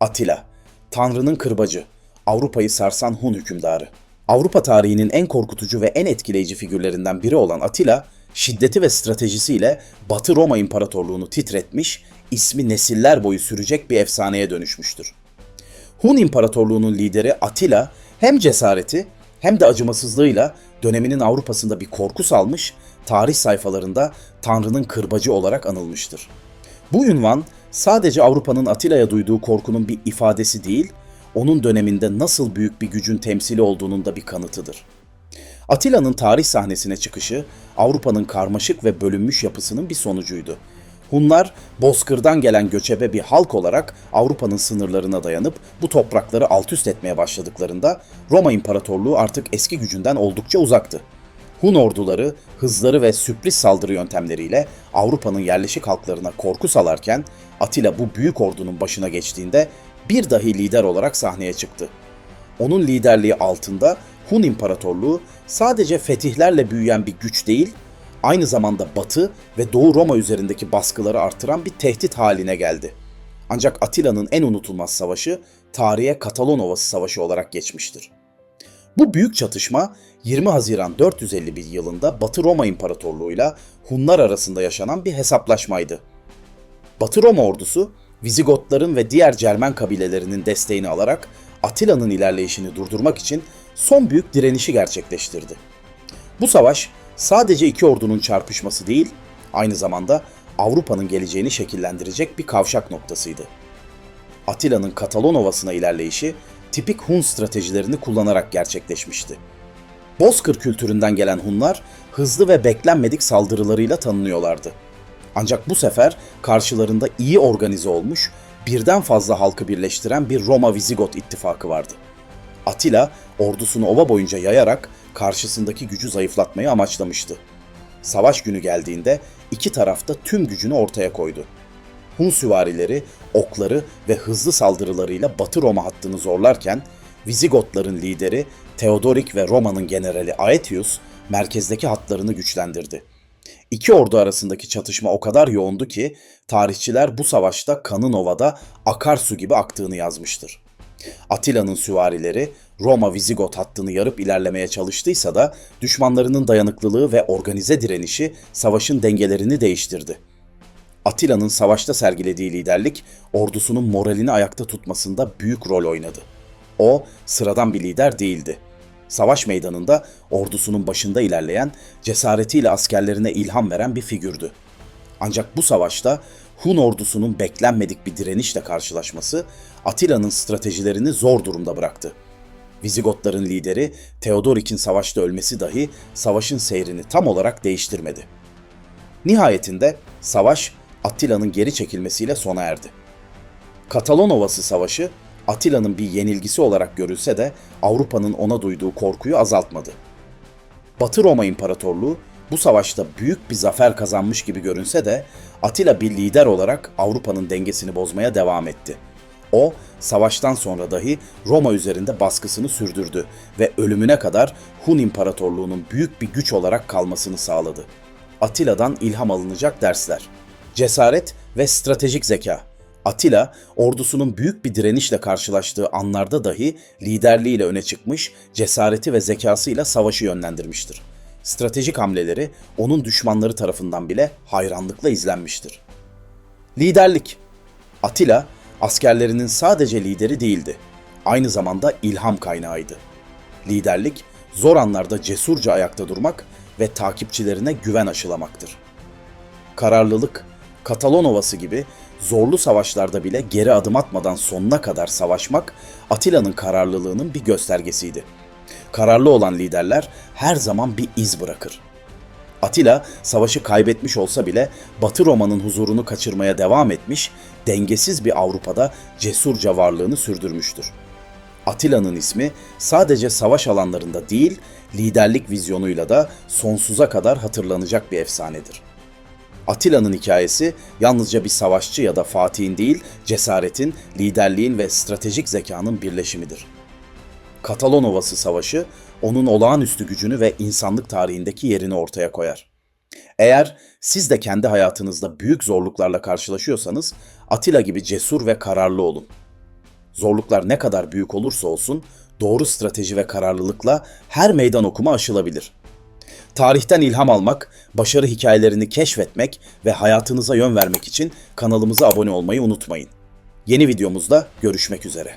Atilla, Tanrı'nın kırbacı, Avrupa'yı sarsan Hun hükümdarı. Avrupa tarihinin en korkutucu ve en etkileyici figürlerinden biri olan Atilla, şiddeti ve stratejisiyle Batı Roma İmparatorluğunu titretmiş, ismi nesiller boyu sürecek bir efsaneye dönüşmüştür. Hun İmparatorluğu'nun lideri Atilla hem cesareti hem de acımasızlığıyla döneminin Avrupa'sında bir korku salmış, tarih sayfalarında Tanrı'nın kırbacı olarak anılmıştır. Bu ünvan sadece Avrupa'nın Atilla'ya duyduğu korkunun bir ifadesi değil, onun döneminde nasıl büyük bir gücün temsili olduğunun da bir kanıtıdır. Atilla'nın tarih sahnesine çıkışı Avrupa'nın karmaşık ve bölünmüş yapısının bir sonucuydu. Hunlar Bozkır'dan gelen göçebe bir halk olarak Avrupa'nın sınırlarına dayanıp bu toprakları alt üst etmeye başladıklarında Roma İmparatorluğu artık eski gücünden oldukça uzaktı. Hun orduları hızları ve sürpriz saldırı yöntemleriyle Avrupa'nın yerleşik halklarına korku salarken Atilla bu büyük ordunun başına geçtiğinde bir dahi lider olarak sahneye çıktı. Onun liderliği altında Hun İmparatorluğu sadece fetihlerle büyüyen bir güç değil, aynı zamanda Batı ve Doğu Roma üzerindeki baskıları artıran bir tehdit haline geldi. Ancak Atilla'nın en unutulmaz savaşı tarihe Katalon Ovası Savaşı olarak geçmiştir. Bu büyük çatışma 20 Haziran 451 yılında Batı Roma İmparatorluğu'yla Hunlar arasında yaşanan bir hesaplaşmaydı. Batı Roma ordusu Vizigotların ve diğer Cermen kabilelerinin desteğini alarak Atilla'nın ilerleyişini durdurmak için son büyük direnişi gerçekleştirdi. Bu savaş sadece iki ordunun çarpışması değil, aynı zamanda Avrupa'nın geleceğini şekillendirecek bir kavşak noktasıydı. Atilla'nın Katalon Ovası'na ilerleyişi tipik Hun stratejilerini kullanarak gerçekleşmişti. Bozkır kültüründen gelen Hunlar hızlı ve beklenmedik saldırılarıyla tanınıyorlardı. Ancak bu sefer karşılarında iyi organize olmuş, birden fazla halkı birleştiren bir Roma-Vizigot ittifakı vardı. Atilla ordusunu ova boyunca yayarak karşısındaki gücü zayıflatmayı amaçlamıştı. Savaş günü geldiğinde iki tarafta tüm gücünü ortaya koydu. Hun süvarileri, okları ve hızlı saldırılarıyla Batı Roma hattını zorlarken Vizigotların lideri Theodorik ve Roma'nın generali Aetius merkezdeki hatlarını güçlendirdi. İki ordu arasındaki çatışma o kadar yoğundu ki tarihçiler bu savaşta kanın ovada akarsu gibi aktığını yazmıştır. Atilla'nın süvarileri Roma Vizigot hattını yarıp ilerlemeye çalıştıysa da düşmanlarının dayanıklılığı ve organize direnişi savaşın dengelerini değiştirdi. Atilla'nın savaşta sergilediği liderlik ordusunun moralini ayakta tutmasında büyük rol oynadı. O sıradan bir lider değildi. Savaş meydanında ordusunun başında ilerleyen, cesaretiyle askerlerine ilham veren bir figürdü. Ancak bu savaşta Hun ordusunun beklenmedik bir direnişle karşılaşması Atilla'nın stratejilerini zor durumda bıraktı. Vizigotların lideri Theodorik'in savaşta ölmesi dahi savaşın seyrini tam olarak değiştirmedi. Nihayetinde savaş Attila'nın geri çekilmesiyle sona erdi. Katalon Ovası Savaşı Atilla'nın bir yenilgisi olarak görülse de Avrupa'nın ona duyduğu korkuyu azaltmadı. Batı Roma İmparatorluğu bu savaşta büyük bir zafer kazanmış gibi görünse de Atilla bir lider olarak Avrupa'nın dengesini bozmaya devam etti. O, savaştan sonra dahi Roma üzerinde baskısını sürdürdü ve ölümüne kadar Hun İmparatorluğu'nun büyük bir güç olarak kalmasını sağladı. Atilla'dan ilham alınacak dersler. Cesaret ve stratejik zeka. Atilla, ordusunun büyük bir direnişle karşılaştığı anlarda dahi liderliğiyle öne çıkmış, cesareti ve zekasıyla savaşı yönlendirmiştir. Stratejik hamleleri onun düşmanları tarafından bile hayranlıkla izlenmiştir. Liderlik Atilla, askerlerinin sadece lideri değildi. Aynı zamanda ilham kaynağıydı. Liderlik, zor anlarda cesurca ayakta durmak ve takipçilerine güven aşılamaktır. Kararlılık, Katalon Ovası gibi zorlu savaşlarda bile geri adım atmadan sonuna kadar savaşmak Atilla'nın kararlılığının bir göstergesiydi. Kararlı olan liderler her zaman bir iz bırakır. Atilla savaşı kaybetmiş olsa bile Batı Roma'nın huzurunu kaçırmaya devam etmiş, dengesiz bir Avrupa'da cesurca varlığını sürdürmüştür. Atilla'nın ismi sadece savaş alanlarında değil, liderlik vizyonuyla da sonsuza kadar hatırlanacak bir efsanedir. Atilla'nın hikayesi yalnızca bir savaşçı ya da fatihin değil, cesaretin, liderliğin ve stratejik zekanın birleşimidir. Katalon Ovası Savaşı onun olağanüstü gücünü ve insanlık tarihindeki yerini ortaya koyar. Eğer siz de kendi hayatınızda büyük zorluklarla karşılaşıyorsanız Atilla gibi cesur ve kararlı olun. Zorluklar ne kadar büyük olursa olsun doğru strateji ve kararlılıkla her meydan okuma aşılabilir. Tarihten ilham almak, başarı hikayelerini keşfetmek ve hayatınıza yön vermek için kanalımıza abone olmayı unutmayın. Yeni videomuzda görüşmek üzere.